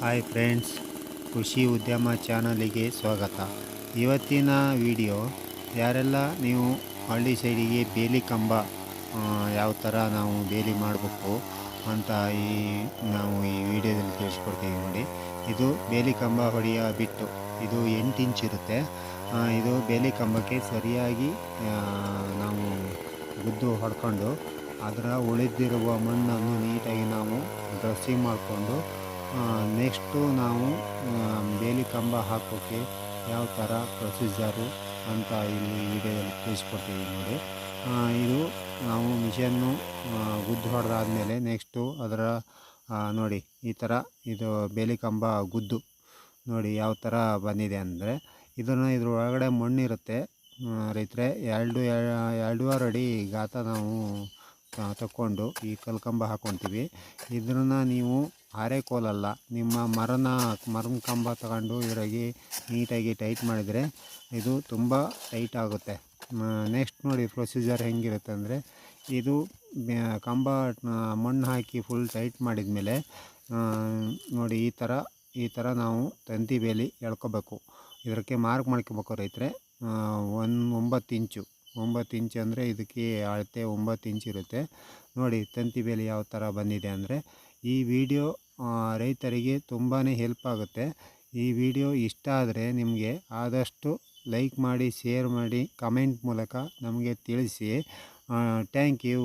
Hi friends, ಕೃಷಿ ಉದ್ಯಮ ಚಾನಲಿಗೆ ಸ್ವಾಗತ. ಇವತ್ತಿನ ವಿಡಿಯೋ, ಯಾರೆಲ್ಲ ನೀವು ಹಳ್ಳಿ ಸೈಡಿಗೆ ಬೇಲಿ ಕಂಬ ಯಾವ ಥರ ನಾವು ಬೇಲಿ ಮಾಡಬೇಕು ಅಂತ ಈ, ನಾವು ಈ ವಿಡಿಯೋದಲ್ಲಿ ತಿಳಿಸ್ಕೊಡ್ತೀವಿ ನೋಡಿ. ಇದು ಬೇಲಿ ಕಂಬ ಹೊಡೆಯ ಬಿಟ್ಟು, ಇದು ಎಂಟು ಇಂಚ್ ಇರುತ್ತೆ. ಇದು ಬೇಲಿ ಕಂಬಕ್ಕೆ ಸರಿಯಾಗಿ ನಾವು ಗುದ್ದು ಹೊಡ್ಕೊಂಡು, ಅದರ ಉಳಿದಿರುವ ಮಣ್ಣನ್ನು ನೀಟಾಗಿ ನಾವು ಡ್ರೆಸ್ಸಿಂಗ್ ಮಾಡಿಕೊಂಡು ನೆಕ್ಸ್ಟು ನಾವು ಬೇಲಿ ಕಂಬ ಹಾಕೋಕ್ಕೆ ಯಾವ ಥರ ಪ್ರೊಸೀಜರು ಅಂತ ಇಲ್ಲಿ ವಿಡಿಯೋದಲ್ಲಿ ತಿಳಿಸ್ಕೊಡ್ತೀವಿ ನೋಡಿ. ಇದು ನಾವು ಮಿಷನ್ನು ಗುದ್ದು ಹೊಡೆದಾದ್ಮೇಲೆ ನೆಕ್ಸ್ಟು ಅದರ ನೋಡಿ, ಈ ಥರ ಇದು ಬೇಲಿ ಕಂಬ ಗುದ್ದು ನೋಡಿ ಯಾವ ಥರ ಬಂದಿದೆ ಅಂದರೆ ಇದನ್ನು ಇದ್ರ ಒಳಗಡೆ ಮಣ್ಣಿರುತ್ತೆ ರೈತರೆ, ಎರಡು ಎರಡೂವರೆ ಅಡಿ ಗಾತ ನಾವು ತಕ್ಕೊಂಡು ಈ ಕಲ್ಕಂಬ ಹಾಕ್ಕೊತೀವಿ ಇದನ್ನು ನೀವು ಆರೆಕೋಲಲ್ಲ ನಿಮ್ಮ ಮರನ ಮರನ ಕಂಬ ತಗೊಂಡು ಇದರಾಗಿ ನೀಟಾಗಿ ಟೈಟ್ ಮಾಡಿದರೆ ಇದು ತುಂಬ ಟೈಟ್ ಆಗುತ್ತೆ. ನೆಕ್ಸ್ಟ್ ನೋಡಿ ಪ್ರೊಸೀಜರ್ ಹೆಂಗಿರುತ್ತೆ ಅಂದರೆ ಇದು ಕಂಬ ಮಣ್ಣು ಹಾಕಿ ಫುಲ್ ಟೈಟ್ ಮಾಡಿದ ಮೇಲೆ ನೋಡಿ ಈ ಥರ ಈ ಥರ ನಾವು ತಂತಿ ಬೇಲಿ ಎಳ್ಕೋಬೇಕು. ಇದಕ್ಕೆ ಮಾರ್ಕ್ ಮಾಡ್ಕೋಬೇಕು ರೈತರೆ. ಒಂದು ಒಂಬತ್ತು ಇಂಚು. ಒಂಬತ್ತು ಇಂಚು ಅಂದರೆ ಇದಕ್ಕೆ ಅಳತೆ ಒಂಬತ್ತು ಇಂಚ್ ಇರುತ್ತೆ. ನೋಡಿ ತಂತಿ ಬೇಲಿ ಯಾವ ಥರ ಬಂದಿದೆ ಅಂದರೆ ಈ ವಿಡಿಯೋ ರೈತರಿಗೆ ತುಂಬಾ ಹೆಲ್ಪ್ ಆಗುತ್ತೆ. ಈ ವಿಡಿಯೋ ಇಷ್ಟ ಆದರೆ ನಿಮಗೆ ಆದಷ್ಟು ಲೈಕ್ ಮಾಡಿ ಶೇರ್ ಮಾಡಿ ಕಮೆಂಟ್ ಮೂಲಕ ನಮಗೆ ತಿಳಿಸಿ. Thank you